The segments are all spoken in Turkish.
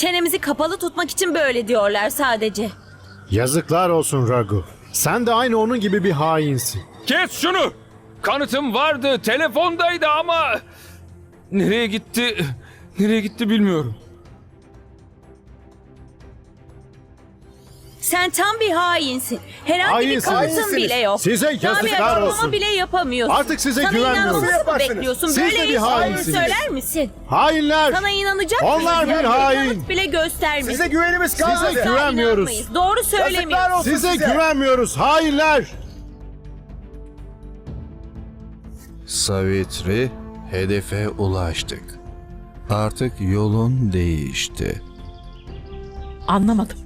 Çenemizi kapalı tutmak için böyle diyorlar sadece. Yazıklar olsun Ragu. Sen de aynı onun gibi bir hainsin. Kes şunu! Kanıtım vardı, telefondaydı ama... Nereye gitti? Nereye gitti bilmiyorum. Sen tam bir hainsin. Herhangi Hainsiniz. bir kanıtın Hainsiniz. bile yok. Size Daha bir yazıklar açıklama olsun. bile yapamıyorsun. Artık size Sana güvenmiyorum. inanmamızı mı Yaparsınız. bekliyorsun? Siz de Böyle bir insanları hainsiniz. söyler misin? Hainler! Sana inanacak Onlar mıyız? bir Bir hain. kanıt bile göstermiş. Size güvenimiz kalmadı. Size güvenmiyoruz. inanmayız. Doğru Yazıklar söylemiyorsun. olsun Size size. güvenmiyoruz hainler! Savitri, hedefe ulaştık. Artık yolun değişti. Anlamadım.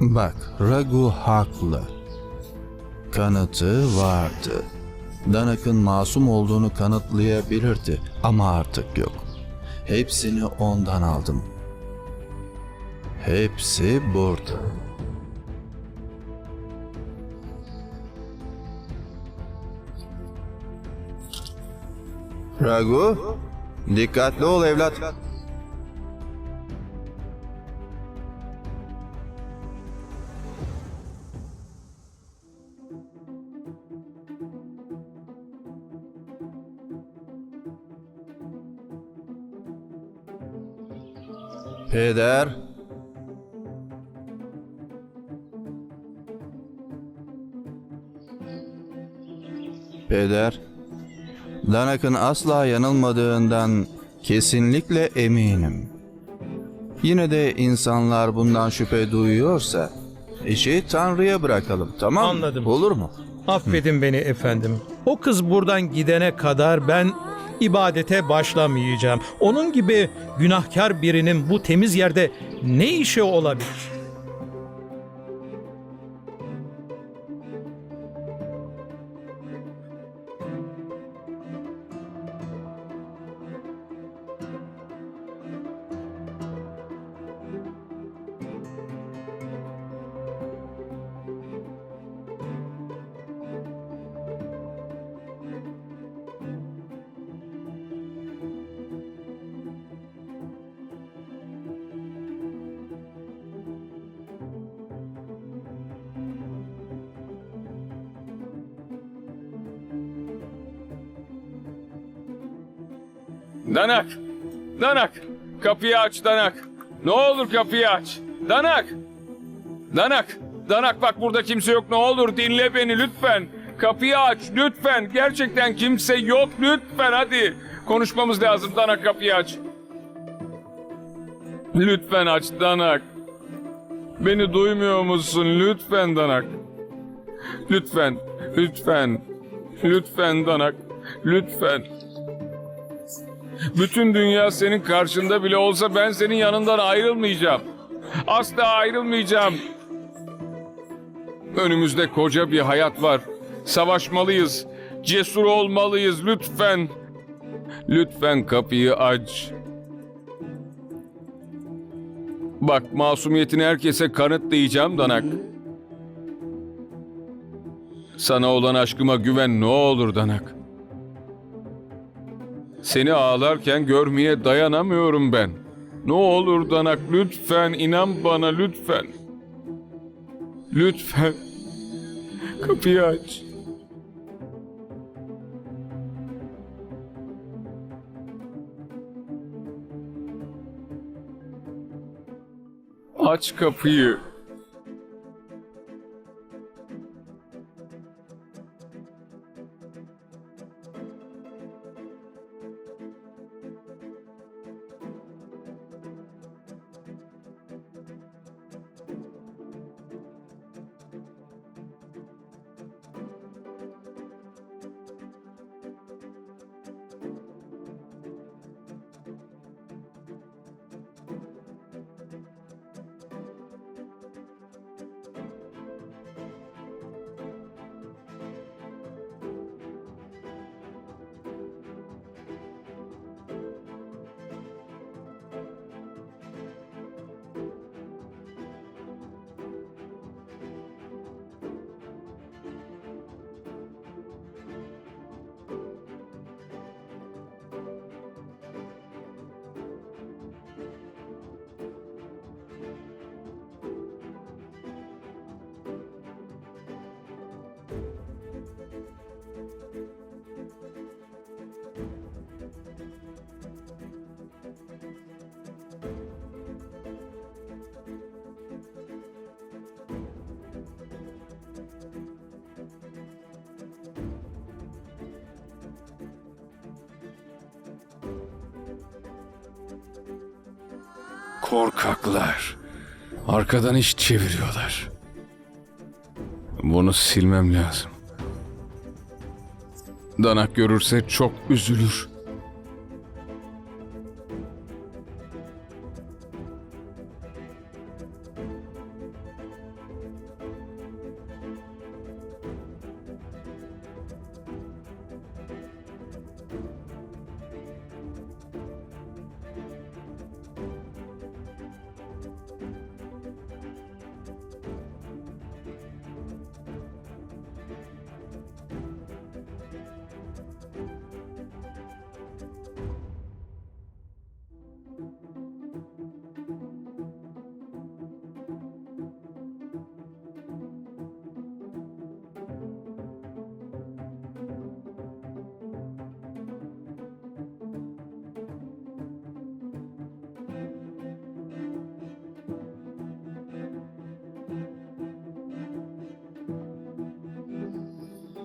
Bak, Ragu haklı. Kanıtı vardı. Danak'ın masum olduğunu kanıtlayabilirdi ama artık yok. Hepsini ondan aldım. Hepsi burada. Ragu, dikkatli ol evlat. Peder. Peder. Danak'ın asla yanılmadığından kesinlikle eminim. Yine de insanlar bundan şüphe duyuyorsa işi Tanrı'ya bırakalım tamam mı? Anladım. Olur mu? Affedin beni efendim. O kız buradan gidene kadar ben ibadete başlamayacağım. Onun gibi günahkar birinin bu temiz yerde ne işi olabilir? Danak! Danak! Kapıyı aç Danak! Ne olur kapıyı aç! Danak! Danak! Danak bak burada kimse yok ne olur dinle beni lütfen! Kapıyı aç lütfen! Gerçekten kimse yok lütfen hadi! Konuşmamız lazım Danak kapıyı aç! Lütfen aç Danak! Beni duymuyor musun? Lütfen Danak! Lütfen! Lütfen! Lütfen Danak! Lütfen! Bütün dünya senin karşında bile olsa ben senin yanından ayrılmayacağım. Asla ayrılmayacağım. Önümüzde koca bir hayat var. Savaşmalıyız. Cesur olmalıyız lütfen. Lütfen kapıyı aç. Bak masumiyetini herkese kanıtlayacağım Danak. Sana olan aşkıma güven ne olur Danak. Seni ağlarken görmeye dayanamıyorum ben. Ne olur Danak lütfen inan bana lütfen. Lütfen. Kapıyı aç. Aç kapıyı. Korkaklar. Arkadan iş çeviriyorlar. Bunu silmem lazım. Danak görürse çok üzülür.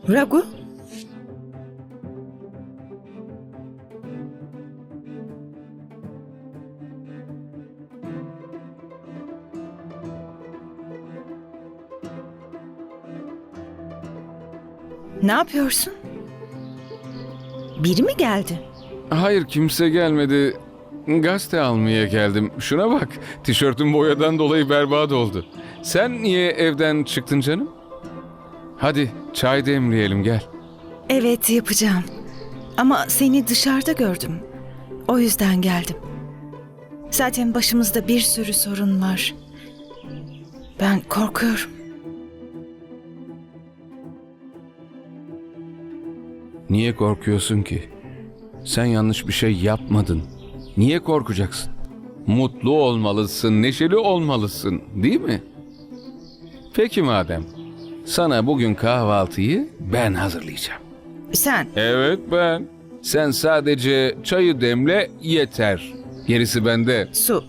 Ragu? Ne yapıyorsun? Biri mi geldi? Hayır kimse gelmedi. Gazete almaya geldim. Şuna bak. Tişörtüm boyadan dolayı berbat oldu. Sen niye evden çıktın canım? Hadi çay demleyelim gel. Evet yapacağım. Ama seni dışarıda gördüm. O yüzden geldim. Zaten başımızda bir sürü sorun var. Ben korkuyorum. Niye korkuyorsun ki? Sen yanlış bir şey yapmadın. Niye korkacaksın? Mutlu olmalısın, neşeli olmalısın, değil mi? Peki madem. Sana bugün kahvaltıyı ben hazırlayacağım. Sen Evet ben. Sen sadece çayı demle yeter. Gerisi bende. su.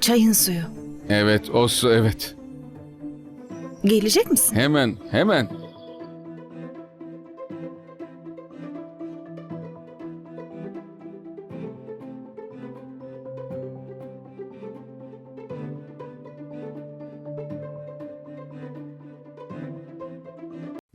Çayın suyu. Evet o su evet. Gelecek misin? Hemen hemen.